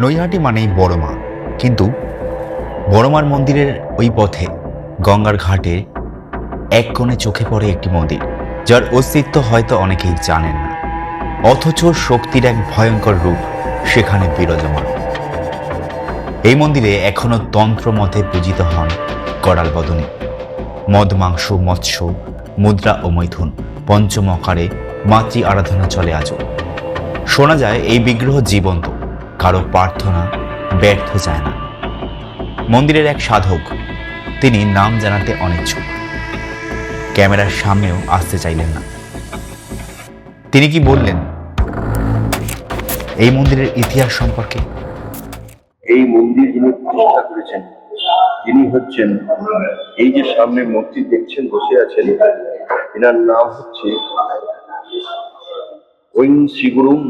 নৈহাটি মানেই বড়মা কিন্তু বড়মার মন্দিরের ওই পথে গঙ্গার ঘাটে এক কোণে চোখে পড়ে একটি মন্দির, যার অস্তিত্ব হয়তো অনেকেই জানেন না। অথচ শক্তির এক ভয়ঙ্কর রূপ সেখানে বিরাজমান। এই মন্দিরে এখনও তন্ত্র মতে পূজিত হন করাল বদনে। মদ, মাংস, মৎস্য, মুদ্রা ও মৈথুন পঞ্চম আকারে মাতৃ আরাধনা চলে আজও। শোনা যায় এই বিগ্রহ জীবন্ত কারও প্রার্থনা ব্যর্থ যায় না। মন্দিরের এক সাধক, তিনি নাম জানাতে অনিচ্ছুক। ক্যামেরার সামনেও আসতে চাইলেন না। তিনি কি বললেন, এই মন্দিরের ইতিহাস সম্পর্কে? এই মন্দির যিনি প্রতিষ্ঠা করেছেন, তিনি হচ্ছেন, এই যে সামনে মূর্তি দেখছেন, বসে আছেন, এনার নাম হচ্ছে ঐং শ্রীগুরুম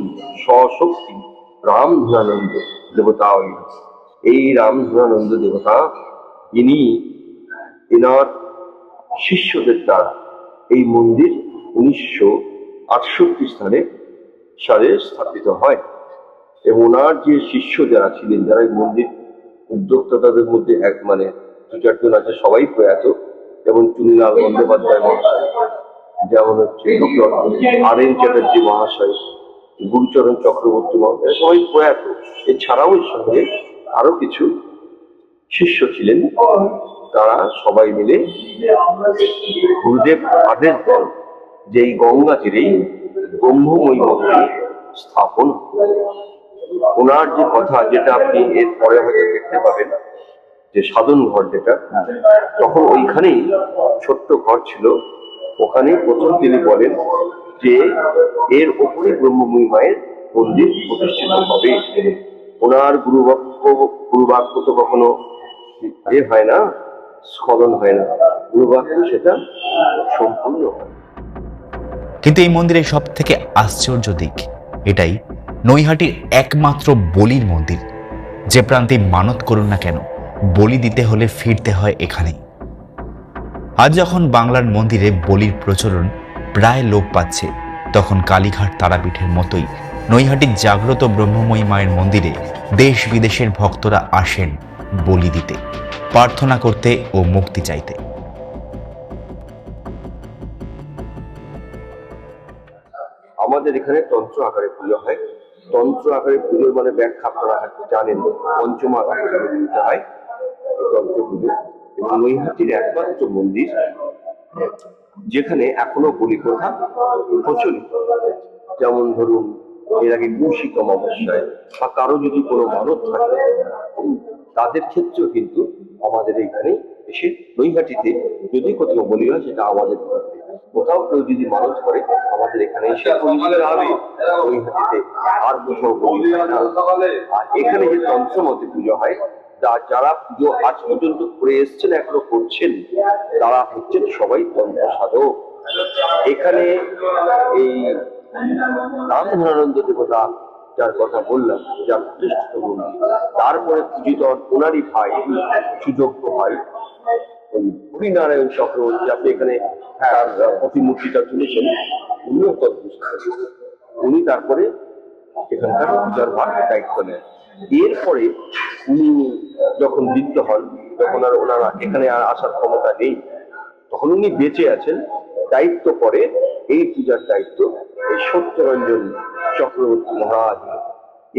স্বশক্তি রাম ধনানন্দ দেবতা এই রাম ধনানন্দ দেবতা ইনি এনার শিষ্যদের দ্বারা এই মন্দির উনিশশো আটষট্টি স্থানে সালে স্থাপিত হয় এবং ওনার যে শিষ্য যারা ছিলেন যারা এই মন্দির উদ্যোক্তা তাদের মধ্যে এক মানে দু চারজন আছে সবাই প্রয়াত যেমন চুনিলাল বন্দ্যোপাধ্যায় মহাশয় যেমন হচ্ছে আর এন চ্যাটার্জি মহাশয় গুরুচরণ চক্রবর্তী মহাশয় সবাই প্রয়াত। এছাড়াও এর সঙ্গে আরও কিছু শিষ্য ছিলেন। তারা সবাই মিলে গুরুদেব আদেশ দেন যে এই গঙ্গা তীরেই ব্রহ্মময়ী মন্দির স্থাপন ওনার যে কথা, যেটা আপনি এর পরে হয়তো দেখতে পাবেন, যে সাধন ঘর যেটা, তখন ওইখানেই ছোট্ট ঘর ছিল। ওখানে প্রথম তিনি বলেন যে এর ওপরে ব্রহ্মময়ী মায়ের মন্দির প্রতিষ্ঠিত হবে। ওনার গুরুবাক্য গুরুবাক্য তো কখনো এ হয় না স্খলন হয় না। গুরুবাক্য সেটা সম্পূর্ণ কিন্তু এই মন্দিরের সব থেকে আশ্চর্য দিক এটাই, নৈহাটির একমাত্র বলির মন্দির। যে প্রান্তে মানত করুন না কেন, বলি দিতে হলে ফিরতে হয় এখানেই। আজ যখন বাংলার মন্দিরে বলির প্রচলন প্রায় লোপ পাচ্ছে। তখন কালীঘাট তারাপীঠের মতোই নৈহাটির জাগ্রত ব্রহ্মময়ী মায়ের মন্দিরে দেশ বিদেশের ভক্তরা আসেন বলি দিতে, প্রার্থনা করতে ও মুক্তি চাইতে। আমাদের এখানে তন্ত্র আকারে পুজো হয়। তন্ত্র আকারে পুজোর মানে ব্যাখ্যা আপনারা জানেন, পঞ্চম আকারে পুজো হয়। তন্ত্র পুজো। এবং নৈহাটির একমাত্র মন্দির যেখানে এখনও বলি প্রথা প্রচলিত। যেমন ধরুন, এর আগে কৌশিক অমাবস্যায় বা কারও যদি কোনো মানত থাকে, তাদের ক্ষেত্রেও কিন্তু আমাদের এইখানে এসে নৈহাটিতে যদি কোথাও বলি হয়, সেটা আমাদের কোথাও কেউ যদি মানত করে, আমাদের এখানে এসে নৈহাটিতে আর কোথাও আর এখানে যে তন্ত্রমতে পুজো হয় যারা পুজো আজ পর্যন্ত করে এসছেন, এখনও করছেন, তারা হচ্ছেন সবাই তন্ত্র সাধক এখানে এই রামধনানন্দ দেবতা, যার কথা বললাম যার প্রতিষ্ঠিত মন্দির তারপরে পূজিত ওনারই ভাই, সুযোগ্য ভাই হরিনারায়ণ চক্রবর্তী আপনি এখানে তার প্রতিমূর্তিটা তুলেছেন, উনিও উনি তারপরে এখানকার পূজার ভাগ দায়িত্ব নেন। এরপরে উনি যখন বৃদ্ধ হন, তখন আর ওনার এখানে আর আসার ক্ষমতা নেই। তখন উনি বেঁচে আছেন, দায়িত্ব পরে এই পূজার দায়িত্ব এই সত্যরঞ্জন চক্রবর্তী মহারাজ।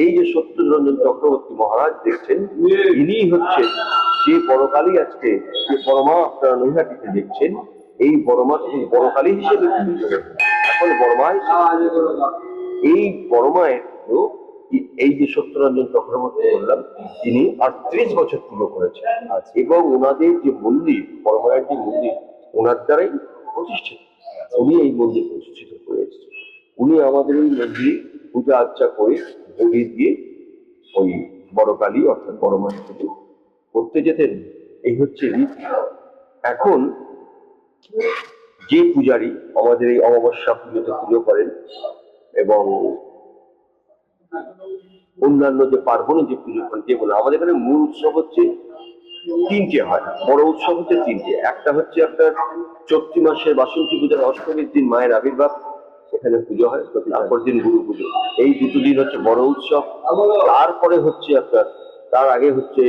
এই যে সত্যরঞ্জন চক্রবর্তী মহারাজ দেখছেন ইনি হচ্ছেন যে বড়কালী আজকে যে বড়মা আপনারা নৈহাটিতে দেখছেন, এই বড়মা তখন বড়কালী হিসেবে এখন বড়মা এই বড়মায়ের এই- যে সত্যরঞ্জন চক্রবর্তী বললাম তিনি আটত্রিশ বছর পুজো করেছেন। এবং ওনাদের যে মন্দির বড়মায়ের যে মন্দির ওনার দ্বারাই প্রতিষ্ঠিত। উনি এই মন্দির প্রতিষ্ঠিত করে এসেছেন। উনি আমাদের এই মন্দিরে পূজা আর্চা করে বলি দিয়ে ওই বড় কালী অর্থাৎ বড় মায়ের পুজো করতে যেতেন। এই হচ্ছে রীতি। এখন যে পূজারি আমাদের এই অমাবস্যা পুজোতে পুজো করেন এবং অন্যান্য যে পার্বণে যে পুজো করেন যেগুলো আমাদের এখানে মূল উৎসব হচ্ছে তিনটে হয়। বড় উৎসব হচ্ছে তিনটে। একটা হচ্ছে আপনার চৈত্রি মাসের বাসন্তী পূজার অষ্টমীর দিন মায়ের আবির্ভাব এখানে পুজো হয় তারপর দিন গুরু পুজো। এই দুটো দিন হচ্ছে বড় উৎসব। তারপরে হচ্ছে আপনার তার আগে হচ্ছে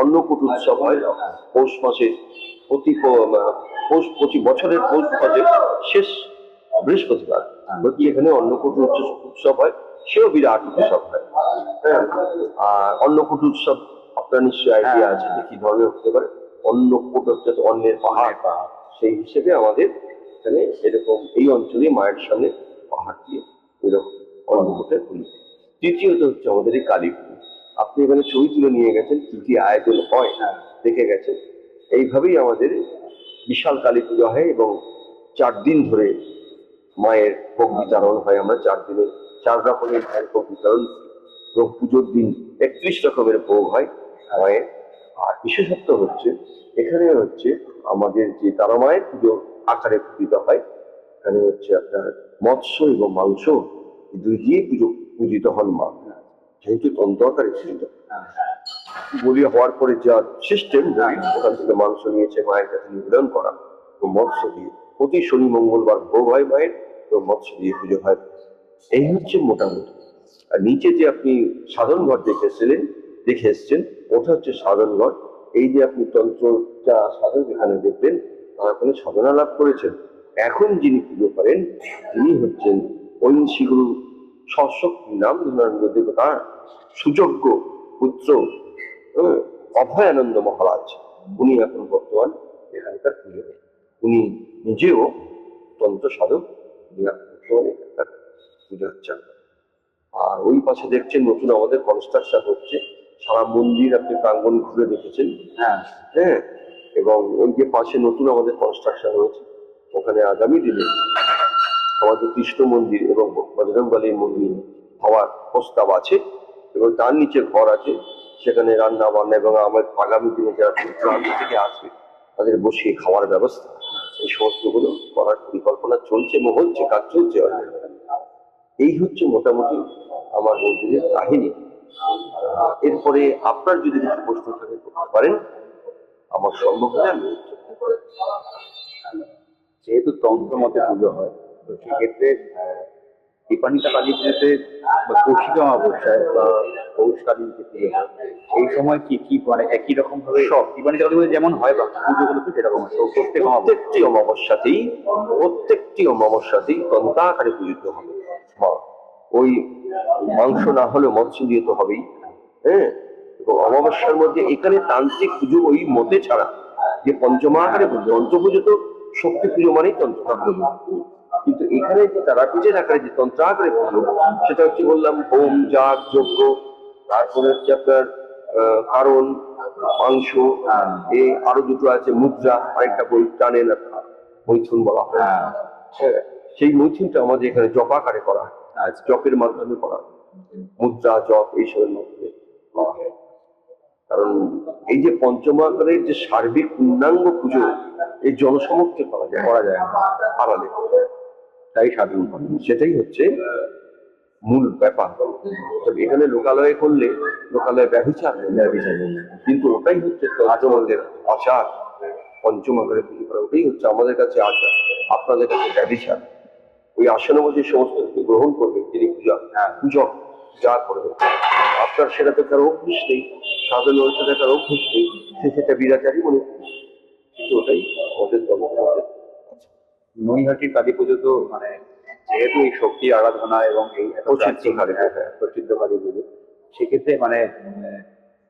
অন্নকূট উৎসব হয়। পৌষ মাসে প্রতি পৌষ প্রতি বছরের পৌষ মাসে শেষ বৃহস্পতিবার। হচ্ছে এখানে অন্নকূট উৎসব উৎসব হয়। সেও বিরাট উৎসব হয় হ্যাঁ আর অন্নকূট উৎসব আপনার নিশ্চয়ই আইডিয়া আছে যে কি ধরনের হতে পারে। অন্নকূট হচ্ছে তো অন্যের পাহাড়। সেই হিসেবে আমাদের এখানে এরকম এই অঞ্চলে মায়ের সামনে পাহাড় দিয়ে এরকম অন্নকূটের পুজো তৃতীয়ত হচ্ছে আমাদের এই কালী পুজো। আপনি এখানে ছবি তুলে নিয়ে গেছেন কি কি আয়োজন হয়। দেখে গেছেন। এইভাবেই আমাদের বিশাল কালী পুজো হয় এবং চার দিন ধরে মায়ের ভোগ বিতরণ হয়। আমরা চার দিনে রকমের মায়ের ভোগ বিতরণ। এবং পুজোর দিন একত্রিশ রকমের ভোগ হয় মায়ের আর বিশেষত্ব হচ্ছে, এখানে হচ্ছে আমাদের যে তারা মায়ের পুজো আকারে পূজিত হয়, এখানে হচ্ছে আপনার মৎস্য এবং মাংস দুই দিয়ে পুজো পূজিত হন মা। যেহেতু তন্ত্র আকারে পূজিত বলি হওয়ার পরে যা সিস্টেম ওখান থেকে মাংস নিয়েছে মায়ের কাছে নিবেদন করা। মৎস্য দিয়ে প্রতি শনি মঙ্গলবার ভোগ হয় মায়ের, এবং মৎস্য দিয়ে পুজো হয় এই হচ্ছে মোটামুটি। আর নিচে যে আপনি সাধারণ ঘর দেখে এসেছিলেন দেখে এসছেন ওটা হচ্ছে সাধারণ ঘর। এই যে আপনি তন্ত্র যা সাধক এখানে দেখলেন তারা ওখানে সাধনা লাভ করেছেন। এখন যিনি পুজো করেন তিনি হচ্ছেন ঐশী গুরু সশক্তি নাম ধনানন্দ দেবতার সুযোগ্য পুত্র হ্যাঁ, অভয়ানন্দ মহারাজ। উনি এখন বর্তমান এখানকার পুজো উনি নিজেও তন্ত্র সাধক উনি এখন এখানকার পুজো হচ্ছেন আর ওই পাশে দেখছেন নতুন আমাদের কনস্ট্রাকশন হচ্ছে। সারা মন্দির আপনি প্রাঙ্গণ ঘুরে দেখেছেন? হ্যাঁ। হ্যাঁ? এবং ওই যে পাশে নতুন আমাদের কনস্ট্রাকশন হয়েছে। ওখানে আগামী দিনে আমাদের কৃষ্ণ মন্দির এবং বজরংবলীর মন্দির হওয়ার প্রস্তাব আছে এবং তার নিচে ঘর আছে। সেখানে রান্না বান্না এবং আমার আগামী দিনে যারা দূর থেকে আসবে তাদের বসিয়ে খাওয়ার ব্যবস্থা। এই সমস্তগুলো করার পরিকল্পনা চলছে এবং হচ্ছে কাজ চলছে। এই হচ্ছে মোটামুটি আমার মন্দিরের কাহিনী। এরপরে আপনার যদি কিছু প্রশ্ন থাকে করতে পারেন আমার সম্ভব হলে আমি যেহেতু তন্ত্র মতে পুজো হয় তো সেক্ষেত্রে দীপানিতা কালী পুজোতে বা কৌশিক অমাবস্যায় বা পৌষ কালী যে পুজো এই সময় কি কি মানে একই রকম ভাবে সব। দীপানিতা কালী পুজো যেমন হয় বা পুজোগুলো তো সেরকম হয় প্রত্যেক প্রত্যেকটি অমাবস্যাতেই প্রত্যেকটি অমাবস্যাতেই তন্তাকারে পূজিত হবে। ওই মাংস না হলে মৎস্য দিয়ে তো হবেই হ্যাঁ? এবং অমাবস্যার মধ্যে এখানে তান্ত্রিক পুজো ওই মতে ছাড়া যে পঞ্চমা আকারে পুজো তন্ত্র পুজো তো শক্তি পুজো মানেই তন্ত্র পুজো। কিন্তু এখানে যে তারাপীঠের আকারে যে তন্ত্র আকারে পুজো সেটা হচ্ছে বললাম হোম যাগ যজ্ঞ তারপরে হচ্ছে আপনার কারণ মাংস এ আরও দুটো আছে মুদ্রা আরেকটা বই টানেন মৈথুন বলা হয়। হ্যাঁ, সেই মৈথুনটা আমাদের এখানে জপাকারে করা হয়। আচ্ছা। জপের মাধ্যমে করা হয়। মুদ্রা জপ এইসবের মাধ্যমে করা হয়। কারণ এই যে পঞ্চমাকারের যে সার্বিক পূর্ণাঙ্গ পুজো এই জনসমক্ষে করা যায় করা যায় না আড়ালে তাই হয়। সেটাই হচ্ছে মূল ব্যাপার। তবে এখানে লোকালয়ে করলে লোকালয়ে ব্যবচার কিন্তু ওটাই হচ্ছে আচরণের আচার। পঞ্চম আকারে পুজো করা ওটাই হচ্ছে আমাদের কাছে আচার আপনাদের কাছে ব্যবচার ওই আসনে বসে সমস্ত গ্রহণ করবে তিনি পূজা পূজক যা করবে। আপনার সেটাতে কারও অভ্যুস নেই সাধারণ অনুষ্ঠানে কারও অভ্যুস নেই সে সেটা বিরাচারই মনে কিন্তু ওটাই আমাদের নৈহাটির কালী পুজো তো মানে যেহেতু এই শক্তি আরাধনা এবং এই এত প্রসিদ্ধ কালী পুজো, হ্যাঁ, প্রসিদ্ধ কালী পুজো। সেক্ষেত্রে মানে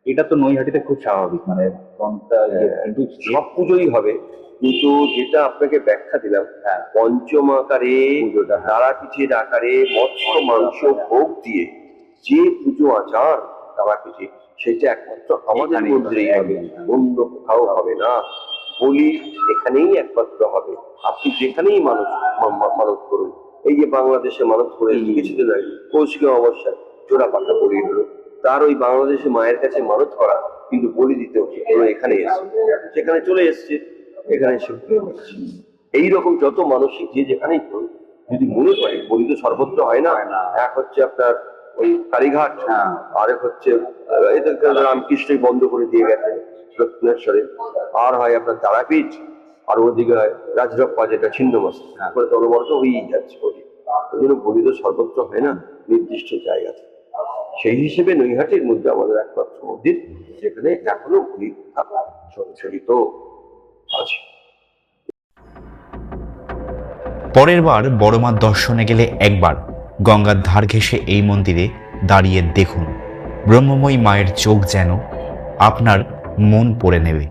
এটা তো নৈহাটিতে খুব স্বাভাবিক মানে ইয়ে, হ্যাঁ। কিন্তু সব পুজোই হবে। কিন্তু যেটা আপনাকে ব্যাখ্যা দিলাম হ্যাঁ। পঞ্চম আকারে হ্যাঁ। তারা পিঠের আকারে মৎস্য মাংস ভোগ দিয়ে যে পুজো আচার তারা পিঠে সেটা একমাত্র আমাদের মন্দিরেই হবে, হবে অন্য কোথাও হবে না। বলি এখানেই একমাত্র হবে। আপনি যেখানেই মানুষ মানত করুন। এই যে বাংলাদেশে মানত করে। কিছুদিন আগে কৌশিক অবস্থায় জোড়া পাতা বলি হলো তার ওই বাংলাদেশে মায়ের কাছে মানত করা কিন্তু বলি দিতে হচ্ছে এখানে এসছে। সেখানে চলে এসছে। এখানে এসে। এইরকম যত মানসিক যে যেখানেই করুন যদি মনে করে বলি তো সর্বত্র হয় না এক হচ্ছে আপনার ওই কালীঘাট হ্যাঁ। আরেক হচ্ছে আহ, এদেরকে রামকৃষ্ণই বন্ধ করে দিয়ে গেছেন দক্ষিণেশ্বরে আর হয় আপনার তারাপীঠ আর ওদিকে হয় রাজরপ্পা যেটা ছিন্নমস্ত হ্যাঁ। করে তো অনবরত হয়েই যাচ্ছে ওদিকে ওই জন্য বলি তো সর্বত্র হয় না নির্দিষ্ট জায়গাতে সেই হিসেবে নৈহাটির মধ্যে আমাদের একমাত্র মন্দির যেখানে এখনও বলির প্রথা আছে পরের বার বড়মার দর্শনে গেলে একবার গঙ্গার ধার ঘেসে এই মন্দিরে দাঁড়িয়ে দেখুন। ব্রহ্মময়ী মায়ের চোখ যেন আপনার মন পড়ে নেবে।